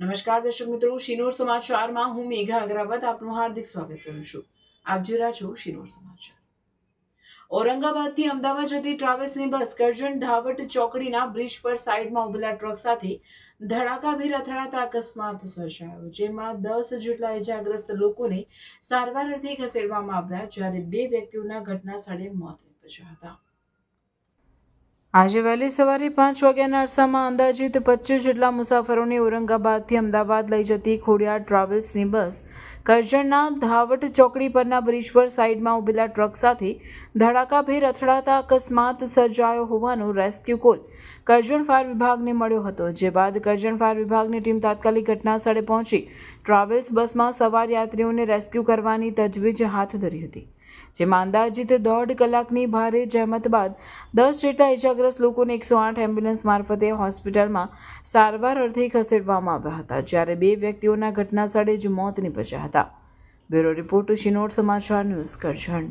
નમસ્કાર દર્શક મિત્રો, શિનોર સમાચારમાં હું મેઘા અગ્રવાલ આપનું હાર્દિક સ્વાગત કરું છું. આપ જોઈ રહ્યા છો શિનોર સમાચાર. ઔરંગાબાદથી અમદાવાદ જતી ટ્રાવેલ્સની બસ કરજણ ધાવટ ચોકડીના બ્રિજ પર સાઈડમાં ઉભેલા ટ્રક સાથે ધડાકાભેર અથડાતા અકસ્માત સર્જાયો, જેમાં દસ જેટલા ઇજાગ્રસ્ત લોકોને સારવાર અર્થે ખસેડવામાં આવ્યા, જ્યારે બે વ્યક્તિઓના ઘટના સ્થળે મોત નિપજ્યા હતા. આજે વહેલી સવારે પાંચ વાગ્યાના અરસામાં અંદાજિત પચીસ જેટલા મુસાફરોને ઔરંગાબાદથી અમદાવાદ લઈ જતી ખોડિયાર ટ્રાવેલ્સની બસ કરજણના ધાવટ ચોકડી પરના બ્રિજ પર સાઈડમાં ઊભેલા ટ્રક સાથે ધડાકાભેર અથડાતા અકસ્માત સર્જાયો હોવાનો રેસ્ક્યુ કોલ કરજણ ફાયર વિભાગને મળ્યો હતો, જે બાદ કરજણ ફાયર વિભાગની ટીમ તાત્કાલિક ઘટના સ્થળે પહોંચી ટ્રાવેલ્સ બસમાં સવાર યાત્રીઓને રેસ્ક્યુ કરવાની તજવીજ હાથ ધરી હતી. જેમાં અંદાજિત દોઢ કલાકની ભારે જહેમત બાદ દસ જેટલા ઇજાગ્રસ્ત લોકોને એકસો આઠ એમ્બ્યુલન્સ મારફતે હોસ્પિટલમાં સારવાર અર્થે ખસેડવામાં આવ્યા હતા, જ્યારે બે વ્યક્તિઓના ઘટના સ્થળે જ મોત નીપજ્યા હતા. બ્યુરો રિપોર્ટ શિનોર સમાચાર ન્યૂઝ કરજણ.